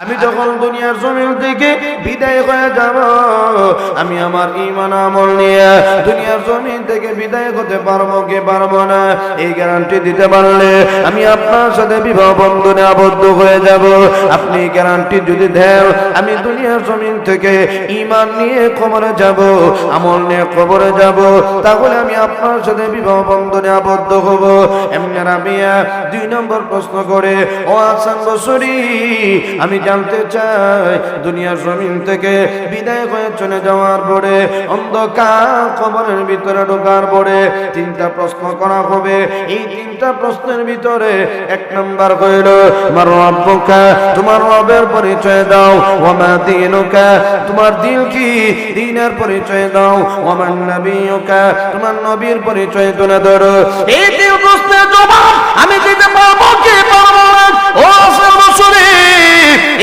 আমি যখন দুনিয়ার জমিন থেকে বিদায় হয়ে যাব, আমি আমার ইমান আমল নিয়ে দুনিয়ার জমিন থেকে বিদায় হতে পারব কি পারব না, এই গ্যারান্টি দিতে পারলে আমি আপনার সাথে বিবাহ বন্ধনে আবদ্ধ হয়ে যাব। আপনি গ্যারান্টি যদি দেন, আমি দুনিয়ার জমিন থেকে ইমান নিয়ে কবরে যাব, আমল নিয়ে কবরে যাব, তাহলে আমি আপনার সাথে বিবাহ বন্ধনে আবদ্ধ হব। এমনি রাবিয়া দুই নম্বর প্রশ্ন করে, ও আসান বসরি, আমি জানতে চাই দুনিয়ার জমিন থেকে বিদায় হয়ে চলে যাওয়ার পরে, অন্ধকার কবরের ভিতরে ঢোকার পরে তিনটা প্রশ্ন করা হবে। এই তিনটা প্রশ্নের ভিতরে এক নম্বর হইল আমার রব্বকা, তোমার রবের পরিচয় দাও। ওমা দিনুকা, তোমার দিন কি? দিনের পরিচয় দাও। ওমান নবীকা তোমার নবীর পরিচয় তুলে ধরো। এই তিন প্রশ্নের জবাব আমি দিতে পারব কি পারব ও সর্বসুরে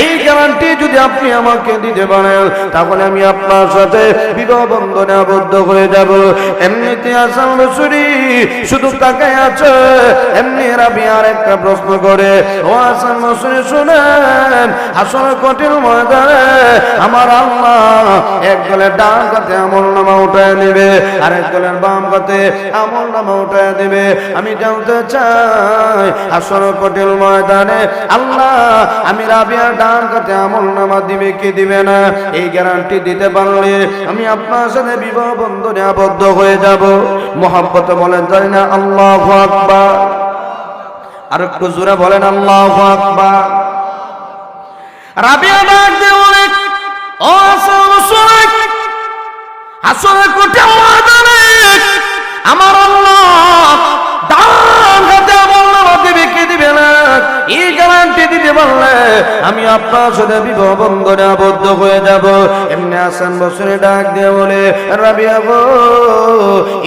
এই গ্যারান্টি যদি আপনি আমাকে দিতে পারেন, তাহলে আমি আপনার সাথে বিবাহ বন্ধনে আবদ্ধ হয়ে যাব। এমনিতে আসাম বসুরি শুধু তাকাই আছে। এমনি রাবি আর একটা প্রশ্ন করে, ও আসাম বসুরি শুনেন আসলে কঠিন ময়দানে আমার আল্লাহ এক দলের ডান কাতে আমল নামা উঠায় নেবে, আর এক দলের বাম কাতে আমল নামা উঠায় দেবে আমি জানতে চাই আসলে কঠিন ময়দানে আল্লাহ, আমি রাবিয়ার ডান কাতে আমল নামা দিবে, কি দিবে না? এই গ্যারান্টি দিতে পারলে আমি আপনার সাথে বিবাহ বন্ধনে আবদ্ধ হয়ে যাব। মোহাম্মত বলেন, জানি না, আল্লাহ আকবার। আর একটু জোরে বলেন, আল্লাহ আকবার। রাবিয়া ডাক দিয়ে অনেক আসলে কোটে আমার আল্লাহ পারলে আমি আপনার সাথে বিবাহ আবদ্ধ হয়ে যাব। এমনি আসান বছরে ডাক দিয়ে বলে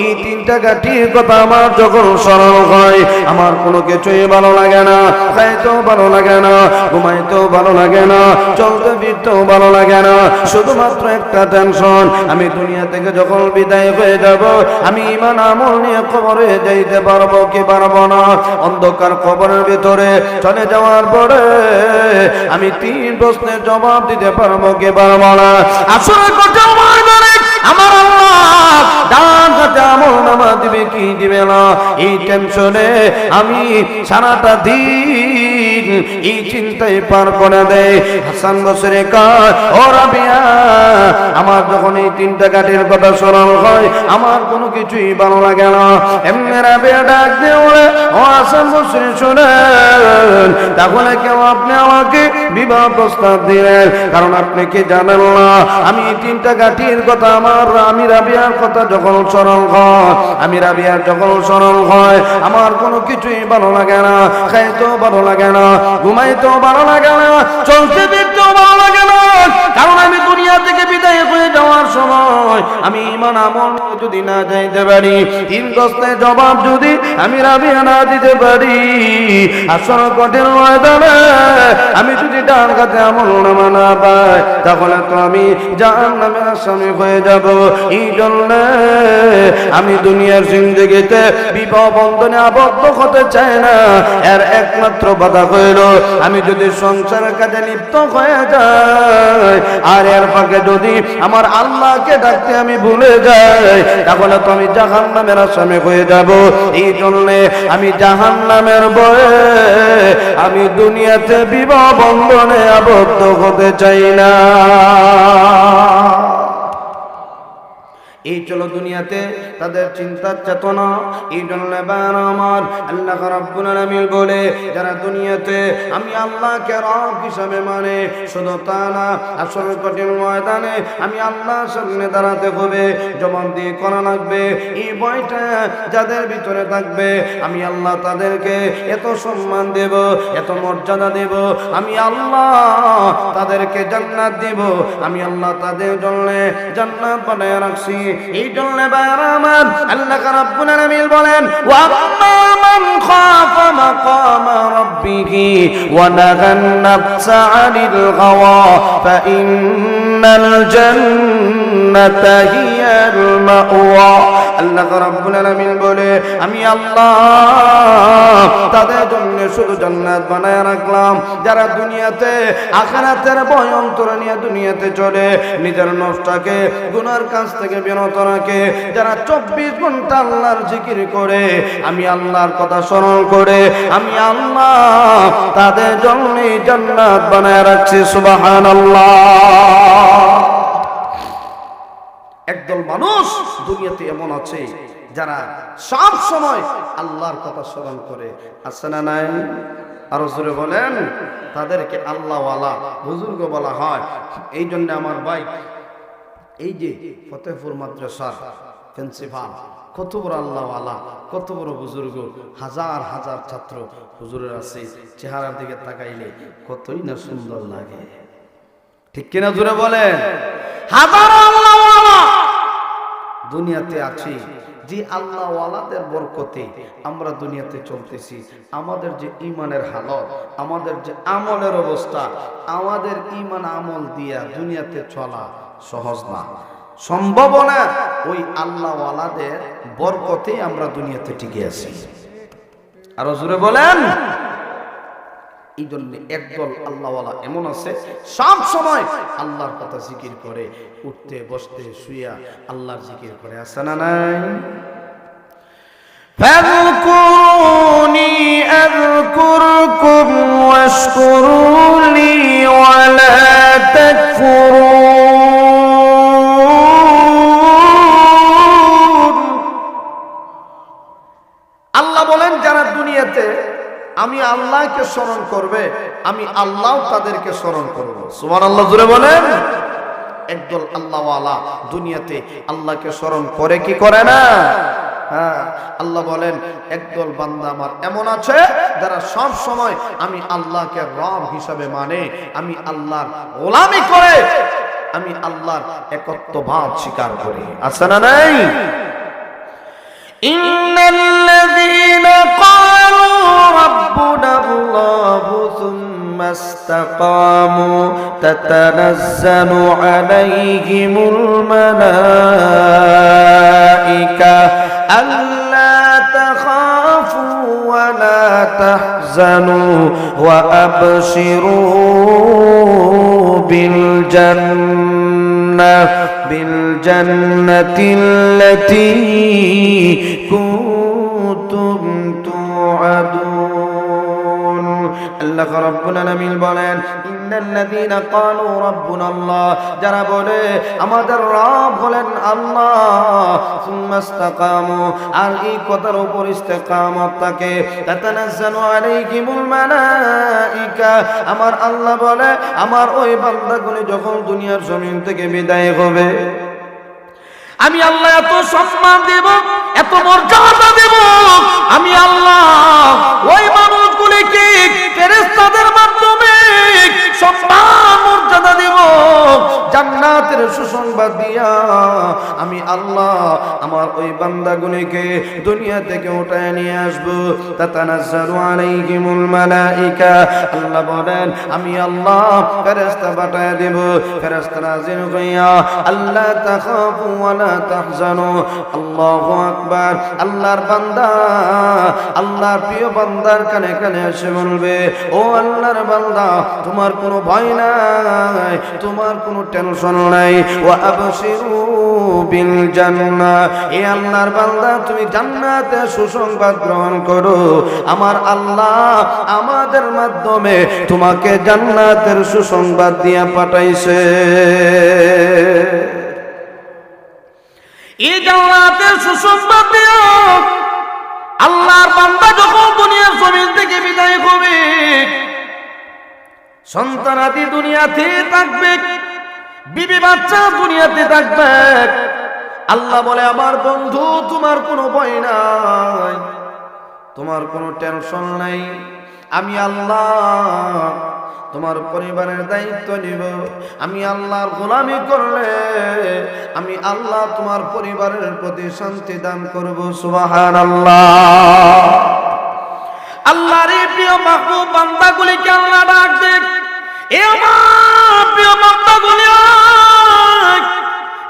এই তিনটা কাঠির কথা আমার যখন স্মরণ হয়, আমার কোনো কিছুই ভালো লাগে না, খাইতেও ভালো লাগে না, ঘুমাইতেও ভালো লাগে না, চলতে ফিরতেও ভালো লাগে না, শুধুমাত্র একটা টেনশন আমি দুনিয়া থেকে যখন বিদায় হয়ে যাব, আমি ইমান আমল নিয়ে কবরে যাইতে পারব কি পারব না? অন্ধকার কবরের ভিতরে চলে যাওয়ার পরে আমি তিন প্রশ্নের জবাব দিতে পারব কে পারব না? আসলে ময়দানে আমার আল্লাহ ডান হাতে আমল নামা দিবে, কি দিবে না? এই টেনশনে আমি সারাটা দিন এই চিন্তায় পার করে দেয়। হাসান বসরে ও রাবিয়া, আমার যখন এই তিনটা কাঠের কথা স্মরণ হয়, আমার কোনো কিছুই ভালো লাগে না। এমনি রাবিয়া ডাক দিয়ে ও হাসান বসরে তাহলে কেউ আপনি আমাকে বিবাহ প্রস্তাব দিলেন। কারণ আপনি কি জানেন না, আমি তিনটা কাঠির কথা আমার, আমি রাবিয়ার কথা যখন স্মরণ হয়, আমি রাবিয়ার যখন স্মরণ হয়, আমার কোনো কিছুই ভালো লাগে না, খাইতেও ভালো লাগে না। ঘুমাইতেও ভালো লাগে না, চলতে ফিরতেও ভালো লাগে না। কারণ আমি দুনিয়া থেকে বিদায় হয়ে যাওয়ার সময় আমি ইমান আমল যদি না যাইতে পারি, তিন দস্তে জবাব যদি আমি রাবিয়া না দিতে পারি আসল কঠিন ময়দানে আমি যদি ডান কাতে আমল নামা না পাই, তাহলে তো আমি জাহান নামের আসামি হয়ে যাব। এই জন্য আমি দুনিয়ার জিন্দগিতে বিবাহ বন্ধনে আবদ্ধ হতে চাই না। এর একমাত্র বাধা হইল, আমি যদি সংসারের কাজে লিপ্ত হয়ে যাই, আর এর ফাঁকে যদি আমার আল্লাহকে ডাকতে আমি ভুলে যাই তাহলে তো আমি জাহান নামের আসামি হয়ে যাব। এই জন্যে আমি জাহান নামের বয়ে আমি দুনিয়াতে বিবাহ বন্ধনে আবদ্ধ হতে চাই না। এই চলো দুনিয়াতে তাদের চিন্তার চেতনা, এই জন্য আমার আল্লাহ রাব্বুল আলামিন বলে, যারা দুনিয়াতে আমি আল্লাহকে রব হিসাবে মানে শুধু তা না, আসল কঠিন ময়দানে আমি আল্লাহর সামনে দাঁড়াতে হবে, জবান দিয়ে করা লাগবে, এই বইটা যাদের ভিতরে থাকবে, আমি আল্লাহ তাদেরকে এত সম্মান দেব, এত মর্যাদা দেব, আমি আল্লাহ তাদেরকে জান্নাত দেব, আমি আল্লাহ তাদের জন্য জান্নাত বানায় রাখছি এই জন্য বাইরা আমার আল্লাহ রাব্বুল আলামিন বলেন, ওয়া আম্মা মান খাফা মাকাম রাব্বিহি ওয়া নাহান নাফসা আনিল গাওয়া ফা ইন্নাল জান্নাত আল্লাহ আল্লাহ তাদের জন্য শুধু জান্নাত বানায় রাখলাম। যারা দুনিয়াতে, আখিরাতের ভয় অন্তরে নিয়ে দুনিয়াতে চলে, নিজের নফসটাকে, গুনার কাছ থেকে বিরত রাখে। যারা চব্বিশ ঘণ্টা আল্লাহর জিকির করে, আমি আল্লাহর কথা স্মরণ করে, আমি আল্লাহ তাদের জন্য জান্নাত বানায় রাখছি, সুবহানাল্লাহ। একদল মানুষ দুনিয়াতে এমন আছে যারা সব সময় আল্লাহর কথা স্মরণ করে। আছে না নাই? আরও জোরে বলেন, তাদেরকে আল্লাহওয়ালা বুজুর্গ বলা হয়। এই জন্য আমার ভাই, এই যে ফতেহপুর মাদ্রাসার প্রিন্সিপাল, কত বড় আল্লাহওয়ালা, কত বড় বুজুর্গ, হাজার হাজার ছাত্র হুজুরের আছে চেহারার দিকে তাকাইলে কতই না সুন্দর লাগে। ঠিক কিনা জোরে বলেন? হাজার দুনিয়াতে আছি, যে আল্লাহ ওয়ালাদের বরকতে আমরা দুনিয়াতে চলতেছি। আমাদের যে ইমানের হালত, আমাদের যে আমলের অবস্থা, আমাদের ইমান আমল দিয়া দুনিয়াতে চলা সহজ না। সম্ভব না ওই আল্লাহ ওয়ালাদের বরকতেই আমরা দুনিয়াতে টিকে আছি। আরও জোরে বলেন। এই জন্য একদল আল্লাহওয়ালা এমন আছে সব সময় আল্লাহর কথা জিকির করে উঠতে বসতে শুইয়া আল্লাহর জিকির করে আছে না নাই فاذكروني أذكركم واشكروا لي ولا تكفرون আল্লাহকে স্মরণ করবে, আমি আল্লাহ তাদেরকে স্মরণ করব। সুমার আল্লাহ জুড়ে বলেন। একদল আল্লাহ দুনিয়াতে আল্লাহকে স্মরণ করে কি করে না? হ্যাঁ, আল্লাহ বলেন, একদল বান্দা আমার এমন আছে যারা সব সময় আমি আল্লাহকে রব হিসাবে মানে আমি আল্লাহর গোলামি করে, আমি আল্লাহর একত্র ভাব স্বীকার করি। আছে না নাই? ইন্নাল্লাযীনা ربنا الله ثم استقاموا تتنزل عليهم الملائكة ألا تخافوا ولا تحزنوا وأبشروا بالجنة بالجنة التي كنتم توعدون আল্লাহ রাব্বুল আলামিন বলেন ইন্নাল্লাযীনা ক্বালু রাব্বুনা আল্লাহ যারা বলে আমাদের রব হলেন আল্লাহ সুম্মা ইসতাকামু আর এই কথার উপর ইস্তেকামত থাকে তাতানাজ্জালু আলাইহিমুল মালাইকা আমার আল্লাহ বলে আমার ওই বান্দাগুলি যখন দুনিয়ার জমিন থেকে বিদায় হবে আমি আল্লাহ এত সম্মান দেব, এত মর্যাদা দেব। আমি আল্লাহ ওই মানুষগুলিকে ফেরেস্তাদের মাধ্যমে সম্মান, মর্যাদা দেব। জান্নাতের সুসংবাদ দিয়া আমি আল্লাহ আমার ওই বান্দাগুলিকে দুনিয়া থেকে উঠায় নিয়ে আসব। আল্লাহ বলেন, আমি আল্লাহ ফেরেশতা পাঠায় দেব। ফেরেশতা নাজিল হইয়া আল্লাহ আকবার। আল্লাহর বান্দা, আল্লাহর প্রিয় বান্দার কানে কানে এসে বলবে, ও আল্লাহর বান্দা, তোমার কোনো ভয় নাই, তোমার কোনো টেনশন নাই। ও জান্নাহ। এ আল্লাহর বান্দা, তুমি জান্নাতে সুসংবাদ গ্রহণ করো। আমার আল্লাহ আমাদের মাধ্যমে তোমাকে জান্নাতের সুসংবাদ দিয়া পাঠাইছে। এই জান্নাতের সুসংবাদ দিও। আল্লাহর বান্দা যখন দুনিয়ার জমিন থেকে বিদায় হবে, সন্তানাদি দুনিয়াতে থাকবে, বিবি বাচ্চা দুনিয়াতে থাকবে। আল্লাহ বলে, আমার বন্ধু, তোমার কোনো ভয় নাই। তোমার কোনো টেনশন নাই। আমি আল্লাহ তোমার পরিবারের দায়িত্ব নিব। আমি আল্লাহর গোলামি করলে আমি আল্লাহ তোমার পরিবারের প্রতি শান্তি দান করব। সুবাহান আল্লাহ আল্লাহর প্রিয় মাহবুব বান্দাগুলিকে আল্লাহ ডাক দেখ এ আমার প্রিয় বান্দাগুলি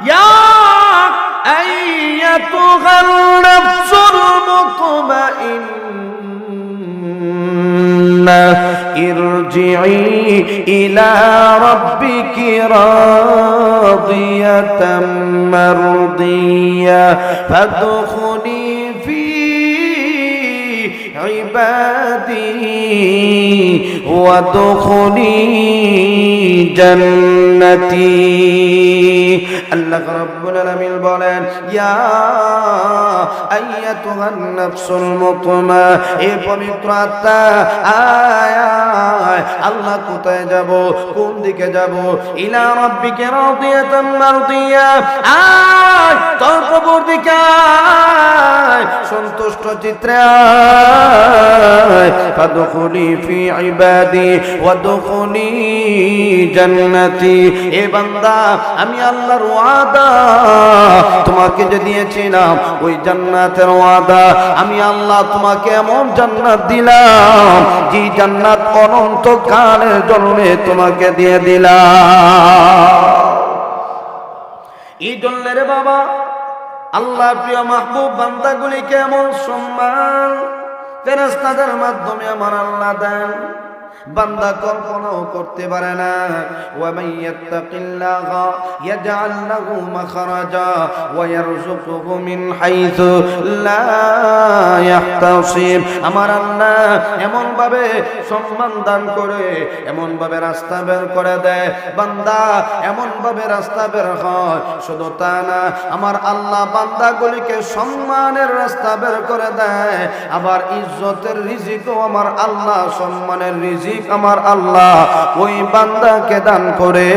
ইয়া أيتها النفس المطمئنة ارجعي إلى ربك راضية مرضية فادخلي عبادي وادخلي جنتي আল্লাহ রাব্বুল আলামিন বলেন ইয়া আইয়াতুহান নাফসুল মুতমা এ পবিত্র আত্মা আয় আয় আল্লাহ কোথায় যাব কোন দিকে যাব ইলা রাব্বিকা রাদিয়াতান মারদিয়া আয় তোর প্রভুর দিকে আয় সন্তুষ্ট চিত্রে আয় ফাদখুলি ফি ইবাদি ওয়াদখুলি জান্নাতি এ বান্দা, আমি আল্লাহর ওয়াদা। তোমাকে যে দিয়েছিলাম, ওই জান্নাতের ওয়াদা। আমি আল্লাহ তোমাকে এমন জান্নাত দিলাম, যে জান্নাত অনন্ত কালের জন্মে তোমাকে দিয়ে দিলাম। এই জন্য রে বাবা আল্লাহ প্রিয় মাহবুব বান্দাগুলি কেমন সম্মান ফেরেস্তাদের মাধ্যমে আমার আল্লাহ দেন। বান্দা কল্পনাও করতে পারে না। ওয়ামান ইয়াত্তাকিল্লাহা ইয়াজআল লাহু মাখরাজা ওয়া ইয়ারযুকুহু মিন হাইথু লা ইয়াহতাসিব আমার আল্লাহ এমন ভাবে সম্মান দান করে এমন ভাবে রাস্তা বের করে দেয়। বান্দা এমন ভাবে রাস্তা বের হয়, শুধু তা না, আমার আল্লাহ বান্দাগুলিকে সম্মানের রাস্তা বের করে দেয়। আবার ইজ্জতের রিজিকও আমার আল্লাহ সম্মানের রিজিক। আমার আল্লাহ, ওই বান্দাকে দান করে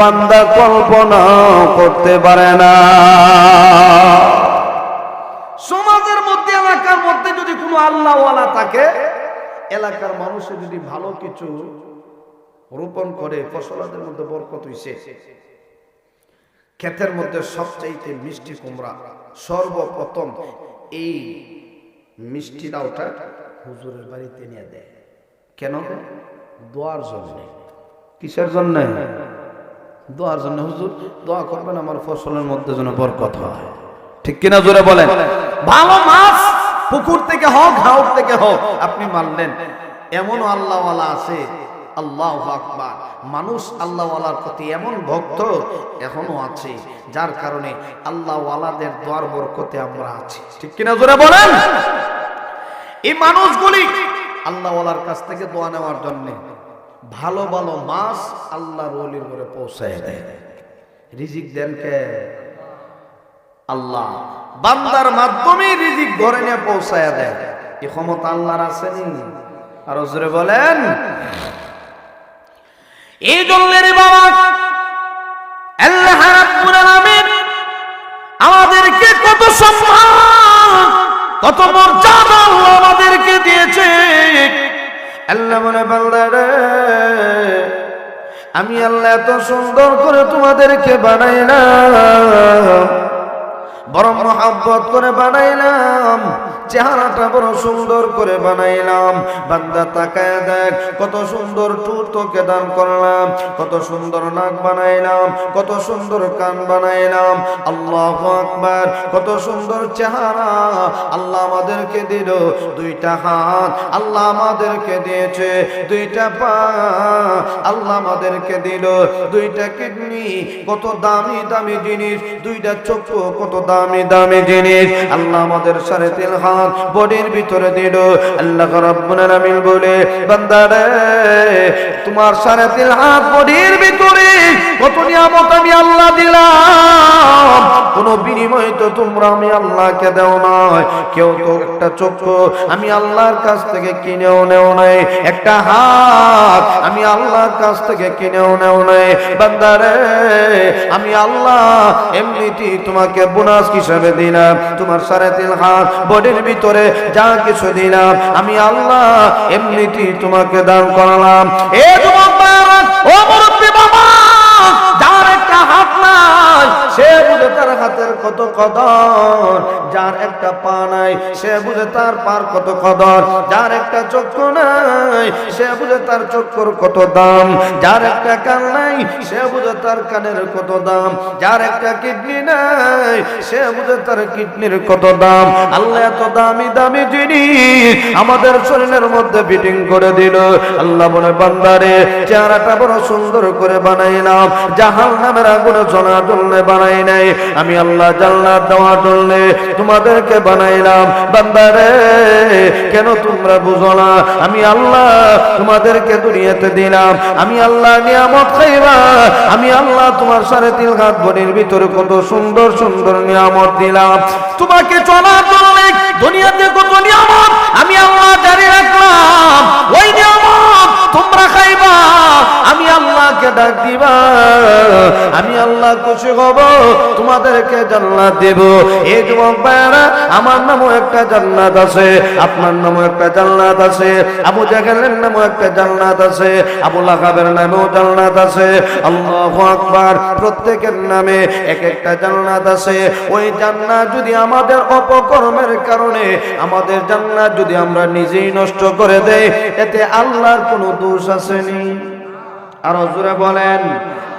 বান্দা কল্পনা করতে পারে না। সমাজের মধ্যে, এলাকার মধ্যে যদি কোনো আল্লাহওয়ালা থাকে, এলাকার মানুষে যদি ভালো কিছু রোপণ করে, ফসলাদের মধ্যে বরকত হইছে, ক্ষেতের মধ্যে সবচাইতে মিষ্টি কুমড়া, সর্বপ্রথম এই মিষ্টি ডাউটা হুজুরের বাড়িতে নিয়ে দেয়। কেন? দোয়ার জন্য। কিসের জন্য? দোয়ার জন্য। হুজুর দোয়া করবেন আমার ফসলের মধ্যে যেন বরকত হয়। ঠিক কিনা জোরে বলেন? ভালো মাছ পুকুর থেকে হোক হাওর থেকে হোক আপনি মানলেন। এমনও আল্লাহওয়ালা আছে। আল্লাহ আকবার। মানুষ আল্লাহওয়ালার প্রতি এমন ভক্ত এখনও আছে যার কারণে আল্লাহওয়ালাদের দোয়ার বরকতে আমরা আছি। ঠিক কিনা জোরে বলেন? এই মানুষগুলি আল্লাহওয়ালার কাছ থেকে দোয়া নেওয়ার জন্য ভালো ভালো মাছ আল্লাহর ওলির করে পৌঁছায় দেয়। রিজিক দেন কে? আল্লাহ। বান্দার মাধ্যমে রিজিক ঘরে নিয়ে পৌঁছায় দেয়। এই ক্ষমতা আল্লাহর আসেনি। আর জোরে বলেন। এই জন্যের বাবা, আল্লাহ আমাদেরকে কত সম্মান কত মর্যাদা আল্লাহ আমাদেরকে দিয়েছে? আল্লাহ বলে বান্দারে আমি আল্লাহ এত সুন্দর করে তোমাদেরকে বানাইলাম বড় মহাব্বত করে বানাইলাম চেহারাটা বড় সুন্দর করে বানাইলাম। বান্দা তাকায় দেখ, কত সুন্দর টুর তোকে দান করলাম, কত সুন্দর নাক বানাইলাম, কত সুন্দর কান বানাইলাম। আল্লাহ আকবার, কত সুন্দর চেহারা। আল্লাহ আমাদেরকে দিল দুইটা হাত, আল্লাহ আমাদেরকে দিয়েছে দুইটা পা, আল্লাহ আমাদেরকে দিল দুইটা কিডনি, কত দামি দামি জিনিস, দুইটা চক্ষু, কত দামি দামি জিনিস। আল্লাহ আমাদের সাড়ে তিন হাত বডির ভিতরে দিল। আল্লাহ রাব্বুল আলামিন বলে বান্দারে তোমার সাড়ে তিন হাত বডির ভিতরে কত নিয়ামত আমি আল্লাহ দিলাম। কোন বিনিময় তো তোমরা আমি আল্লাহকে দেও নয় কেউ তো একটা চক্ষু আমি আল্লাহর কাছ থেকে কিনেও নেও নাই। একটা হাত আমি আল্লাহর কাছ থেকে কিনেও নেও নাই। বান্দারে, আমি আল্লাহ এমনিতেই তোমাকে বোনাস হিসাবে দিলাম। তোমার সাড়ে তিন হাত বডির ভিতরে যা কিছু দিলাম, আমি আল্লাহ এমনিতেই তোমাকে দান করালাম। এ যুবক হাতের কত কদর? যার একটা পা নাই, সে বুঝে তার পার কত কদর। যার একটা চক্ষু নাই, সে বুঝে তার চক্ষুর কত দাম। যার একটা কান নাই, সে বুঝে তার কানের কত দাম। যার একটা কিডনি নাই, সে বুঝে তার কিডনির কত দাম। আল্লাহ এত দামি দামি জিনিস আমাদের শরীরের মধ্যে ফিটিং করে দিল। আল্লাহ বলে, বান্দারে, চেহারাটা বড় সুন্দর করে বানাইলাম। জাহাল নামের আগুনে জনা জন্য বানাই নাই। আমি আল্লাহ জান্নাত দেওয়া জন্য তোমাদেরকে বানাইলাম। বান্দারে, কেন তোমরা বুঝো না? আমি আল্লাহ তোমাদেরকে দুনিয়াতে দিলাম। আমি আল্লাহ নিয়ামত খাইবা। আমি আল্লাহ তোমার সাড়ে তিন হাত বনির ভিতরে কত সুন্দর সুন্দর নিয়ামত দিলাম। তোমাকে চলার জন্য দুনিয়াতে কত নিয়ামত আমি আল্লাহ জারি রাখলাম। ওই তোমরা খাইবা আমি আল্লাহকে ডাক দিবা। আমি আল্লাহ খুশি হব, তোমাদেরকে জান্নাত দেব। এই যুবক ভাইরা আমার নামও একটা জান্নাত আছে, আপনার নামও একটা জান্নাত আছে, আবু জাহেলের নামও একটা জান্নাত আছে, আবু লাহাবের নামেও জান্নাত আছে, আল্লাহু আকবার, প্রত্যেকের নামে এক একটা জান্নাত আছে। ওই জান্নাত যদি আমাদের অপকর্মের কারণে, আমাদের জান্নাত যদি আমরা নিজেই নষ্ট করে দেই, এতে আল্লাহর কোনো দোষ আসেনি। আরও জোরে বলেন,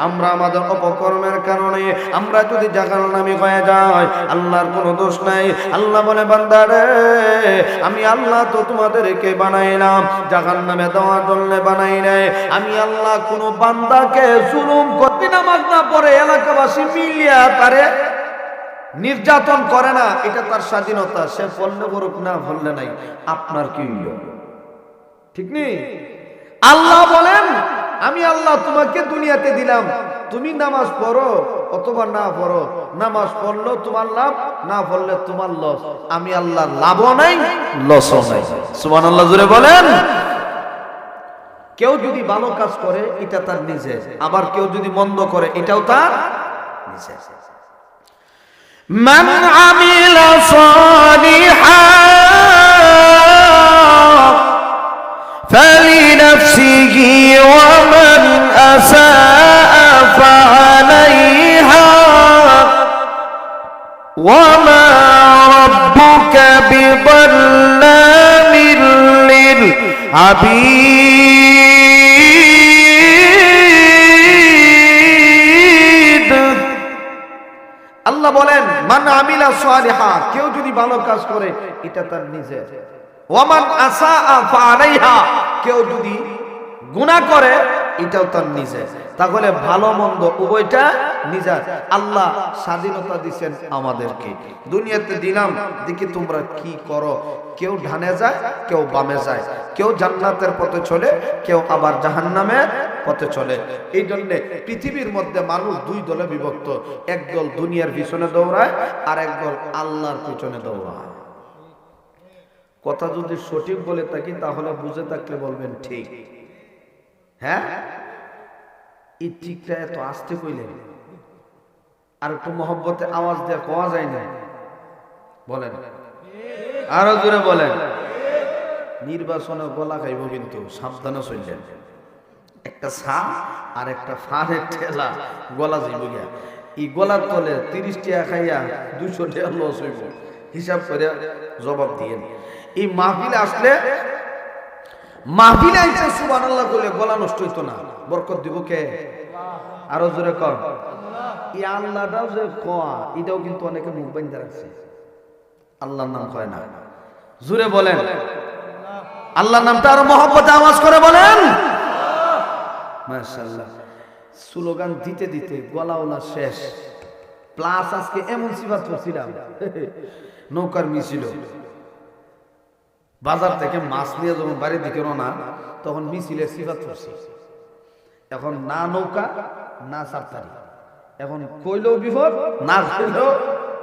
আমরা আমাদের অপকর্মের কারণে, আমরা যদি জাগাল নামি হয়ে যাই, আল্লাহর কোনো দোষ নাই। আল্লাহ বলে বান্দারে আমি আল্লাহ তো তোমাদেরকে বানাইলাম, জাগাল নামে দেওয়ার জন্য বানাই নাই। আমি আল্লাহ কোনো বান্দাকে জুলুম করতে নামাজ না পড়ে এলাকাবাসী মিলিয়া তারে নির্যাতন করে না, এটা তার স্বাধীনতা। সে ফললে করুক না ফললে নাই। আপনার কি? ঠিক নেই? আল্লাহ বলেন আমি আল্লাহ তোমাকে দুনিয়াতে দিলাম তুমি নামাজ পড়ো অথবা না পড়ো নামাজ পড়লো তোমার লাভ না পড়লে তোমার লস আমি আল্লাহ লাভও নাই লসও নাই সুমান আল্লাহ জুড়ে বলেন কেউ যদি ভালো কাজ করে এটা তার নিজে আবার কেউ যদি মন্দ করে এটাও তার নিজে من عمل صالحا فلنفسه ومن أساء فعليها وما ربك بظلام للعبيد আল্লাহ বলেন মান আমিলা সালিহা কেউ যদি ভালো কাজ করে এটা তার নিজে ওয়ামান আসা ফালাইহা কেউ যদি গুনাহ করে, এটাও তার নিজে তাহলে ভালো মন্দ উভয়টা নিজের। আল্লাহ স্বাধীনতা দিচ্ছেন আমাদেরকে। দুনিয়াতে দিলাম, দেখি তোমরা কি করো। কেউ ডানে যায়, কেউ বামে যায়। কেউ জান্নাতের পথে চলে, কেউ আবার জাহান্নামের পথে চলে। এই জন্য পৃথিবীর মধ্যে মানুষ দুই দলে বিভক্ত। একদল দুনিয়ার পিছনে দৌড়ায় আর একদল আল্লাহর পিছনে দৌড়ায়। কথা যদি সঠিক বলে থাকি, তাহলে বুঝে থাকলে বলবেন ঠিক। হ্যাঁ? এই ঠিকটা এত আসতে কইলেন। আর একটু মহব্বতে আওয়াজ দেওয়া কোয়া যায় না বলেন। আরও জোরে বলেন। নির্বাচনে গলা খাইব কিন্তু সাবধানে চললেন একটা সা আর একটা ফানের ঠেলা, গলা যাইব গিয়া। এই গলার তলে তিরিশ টাকা খাইয়া দুশো টাকা লস হইব। হিসাব করে জবাব দিয়ে এই মাহফিলে আসলে মাহফিলে আইসে সুবান আল্লাহ বলে গলা নষ্ট হইতো না। বরকত দিব কে? আরও জোরে কর এই আল্লাহটাও যে কয়া, এটাও কিন্তু অনেকে মুখ বাইন্দা রাখছে। আল্লাহর নাম কয় না। জুড়ে বলেন। আল্লাহর নামটা আরও মহব্বতে আওয়াজ করে বলেন। মাশাআল্লাহ। স্লোগান দিতে দিতে গলাওলা শেষ। প্লাস আজকে এমন সিবাত করছিলাম। নৌকার মিছিল। বাজার থেকে মাছ নিয়ে যখন বাড়ির দিকে রওনা, তখন মিছিলে করছি। এখন না নৌকা, না সাপ্তারি এখন কইলেও বিপদ, না কইলেও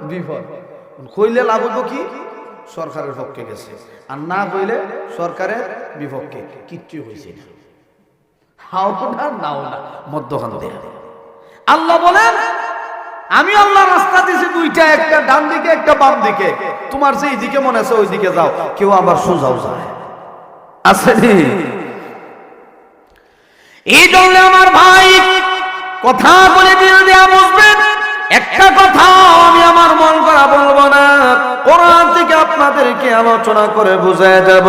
বিপদ। কইলে লাভ হইব কি? সরকারের পক্ষে গেছে। আর না কইলে সরকারের বিপক্ষে। কিচ্ছু হয়েছে না। হাও নাও না মধ্যখান দেয়া। আল্লাহ বলেন আমি আল্লাহ রাস্তা দিছি দুইটা, একটা ডান দিকে, একটা বাম দিকে। তোমার যে এইদিকে মনে আছে ওই দিকে যাও, কেউ আবার সোজাও যায়। আছে? এই জন্য আমার ভাই কথা বলে দিয়ে দেয়া বুঝবেন? একটা কথা আমি আমার মন করা বলব না। কোরআন থেকে আপনাদেরকে আলোচনা করে বুঝায় যাব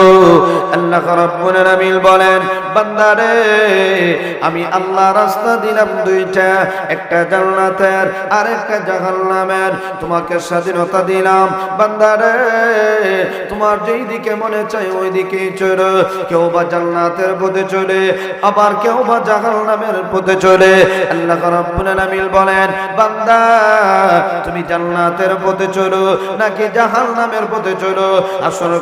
আল্লাহ রাব্বুল আলামিন বলেন বান্দারে আমি আল্লাহ রাস্তা দিলাম দুইটা, একটা জান্নাতের আর একটা জাহান্নামের। তোমাকে স্বাধীনতা দিলাম। বান্দারে তোমার যেই দিকে মনে চাই ওই দিকেই চলো। কেউ বা জান্নাতের পথে চলে, আবার কেউ বা জাহান্নামের পথে চলে। আল্লাহ রাব্বুল আলামিন বলেন, বান্দা তুমি জান্নাতের পথে চলো নাকি জাহান্নামের পথে চলো? আসলে